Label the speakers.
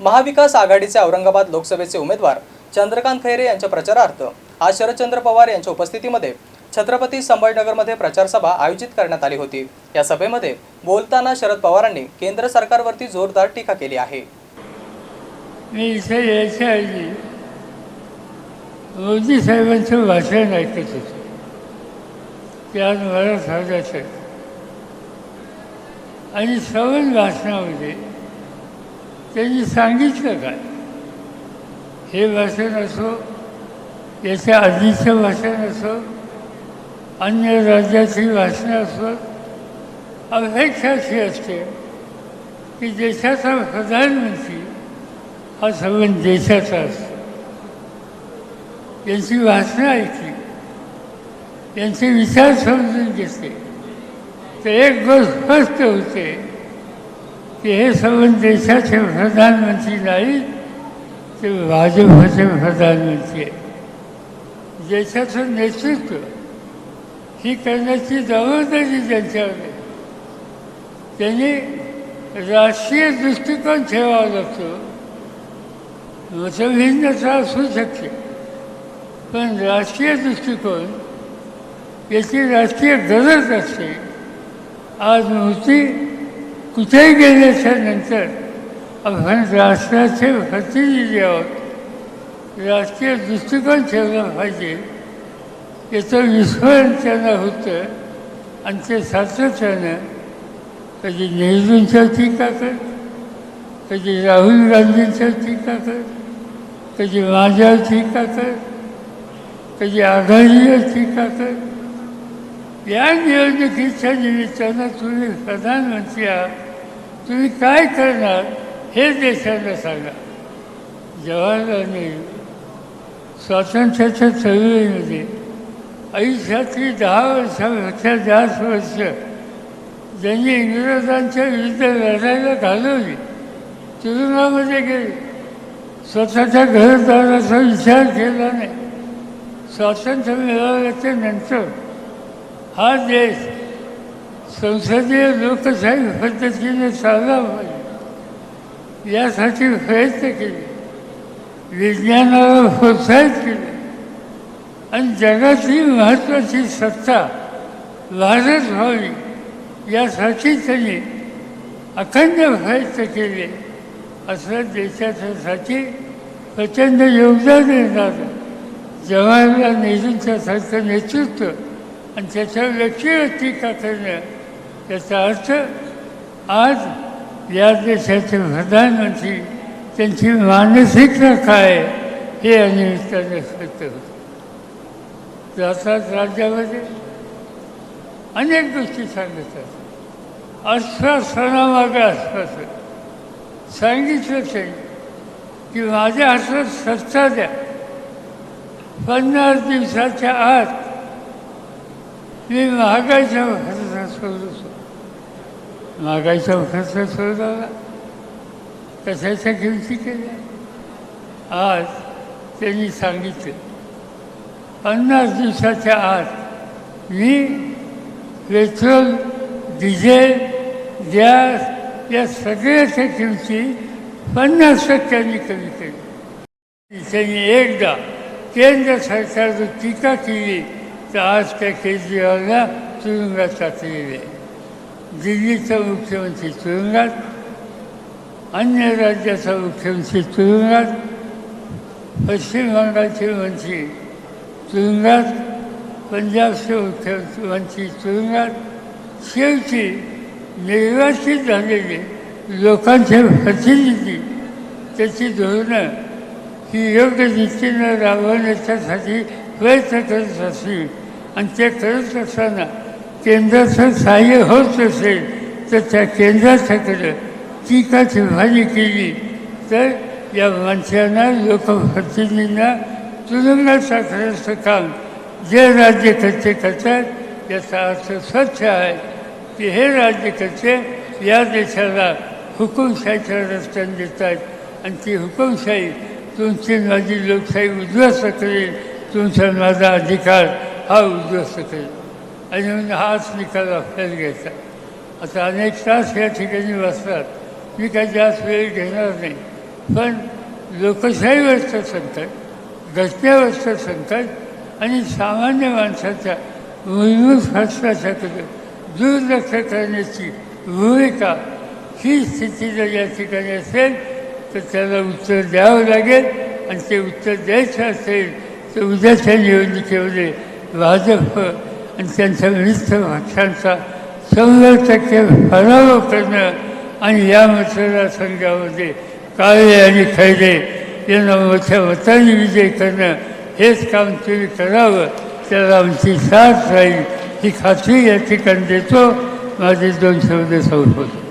Speaker 1: महाविकास आघाडीचे औरंगाबाद लोकसभेचे उमेदवार चंद्रकांत खैरे यांच्या प्रचारार्थ आज शरदचंद्र पवार यांच्या उपस्थितीमध्ये छत्रपती संभाजीनगरमध्ये प्रचारसभा आयोजित करण्यात आली होती. या सभेमध्ये बोलताना शरद पवारांनी केंद्र सरकारवरती जोरदार टीका केली आहे.
Speaker 2: मी इथे यायच्या आधी मोदी साहेबांचं भाषण ऐकत होते. ते आज मला सांगायचं आणि सवन भाषणामध्ये त्यांनी सांगितलं काय हे भाषण असो याच्या आधीचं भाषण असो अन्य राज्याची भाषणं असो अपेक्षा अशी असते की देशाचा प्रधानमंत्री हा संबंध देशाचा असतो. त्यांची भाषणं ऐकली. त्यांचे विचार समजून घेते तर एक गोष्ट स्पष्ट होते. की हे संबंध देशाचे प्रधानमंत्री नाही ते भाजपचे प्रधानमंत्री. आहे देशाचं नेतृत्व ही करण्याची जबाबदारी त्यांच्यावर आहे. त्यांनी राष्ट्रीय दृष्टिकोन ठेवावा लागतो. मतभिन्नता असू शकते. पण राष्ट्रीय दृष्टिकोन याची राष्ट्रीय गरज असते. आज मोदी कुठेही गेल्याच्यानंतर आपण राष्ट्राचे प्रतिनिधी आहोत. राष्ट्रीय दृष्टिकोन ठेवला पाहिजे. याचं विस्मरण त्यांना होतं आणि ते सातत्यानं कधी नेहरूंच्या टीका कर कधी राहुल गांधींच्या टीका कर कधी माझ्या टीका कर कधी आघाडीवर टीका कर या निवडणुकीच्या निमित्तानं तुम्ही प्रधानमंत्री आहात. तुम्ही काय करणार? हे देशाला सांगा. जवाहरलाल नेहरू स्वातंत्र्याच्या चळवळीमध्ये आयुष्यातली दहा वर्षापेक्षा जास्त वर्ष ज्यांनी इंग्रजांच्या विरुद्ध लढायला घालवली तुरुंगामध्ये गेले. स्वतःच्या घरदाराचा विचार केला नाही. स्वातंत्र्य मिळवल्याच्या नंतर हा देश संसदीय लोकशाही पद्धतीने चालला पाहिजे यासाठी प्रयत्न केले. विज्ञानाला प्रोत्साहित केले. आणि जगातली महत्त्वाची सत्ता भारत व्हावी यासाठी त्यांनी अखंड प्रयत्न केले. असं देशाच्यासाठी प्रचंड योगदान देणारं जवाहरलाल नेहरूंच्या सारखं नेतृत्व आणि त्याच्यावर व्यक्तिगत टीका करणं याचा अर्थ आज या देशाचे प्रधानमंत्री त्यांची मानसिकता काय आहे हे या निमित्ताने व्यक्त होतं. जातात राज्यामध्ये अनेक गोष्टी सांगतात आश्वासनामागे आश्वासन सांगितलं त्यांनी की माझ्या हातात सत्ता द्या. पन्नास दिवसाच्या आत मी महागाईचा खर्च सोडतो महागाईचा खर्च सोडवला कशाच्या किमती केल्या आज त्यांनी सांगितलं. पन्नास दिवसाच्या आत मी पेट्रोल डिझेल गॅस या सगळ्याच्या किमती पन्नास टक्क्यांनी कमी केली त्यांनी एकदा केंद्र सरकारवर टीका केली तर आज त्या केजरीवालला तुरुंगात टाकलेले दिल्लीचा मुख्यमंत्री तुरुंगात अन्य राज्याचा मुख्यमंत्री तुरुंगात पश्चिम बंगालचे मंत्री तुरुंगात पंजाबचे मुख्यमंत्री तुरुंगात शेवटी निर्वाचित झालेले लोकांचे प्रतिनिधी त्याची धोरणं ही योग्य रीतीनं राबवण्याच्यासाठी प्रयत्न करत असतील. आणि ते करत असताना केंद्राचं सहाय्य होत असेल तर त्या केंद्राच्याकडं का विभागणी केली तर या माणसांना लोकप्रतिनिधींना तुरुंगात टाकण्याचं काम जे राज्यकर्ते करतात याचा अर्थ स्वच्छ आहे की हे राज्यकर्ते या देशाला हुकुमशाहीच्या रस्त्याने देतात आणि ती हुकुमशाही तुमची माझी लोकशाही उद्ध्वस्त करेल तुमचा माझा अधिकार हा उद्ध्वस्त करेल आणि म्हणून हाच निकाल आपल्याला घ्यायचा. आता अनेक तास या ठिकाणी बसतात. मी काही जास्त वेळ घेणार नाही. पण लोकशाहीवरचं संकट घटनेवरचं संकट आणि सामान्य माणसाच्या मूलभूत हस्ताच्याकडे दुर्लक्ष करण्याची भूमिका ही स्थिती जर या ठिकाणी असेल तर त्याला उत्तर द्यावं लागेल आणि ते उत्तर द्यायचं असेल तर उद्याच्या निवडणुकीमध्ये भाजप आणि त्यांच्या विविध भाषांचा शंभर टक्के पराभव करणं आणि या मतदारसंघामध्ये काळे आणि खैरे यांना मोठ्या मताने विजय करणं हेच काम तुम्ही करावं. त्याला आमची साथ राहील. ही खात्री या ठिकाणी देतो. माझे दोन शब्द संपवतो.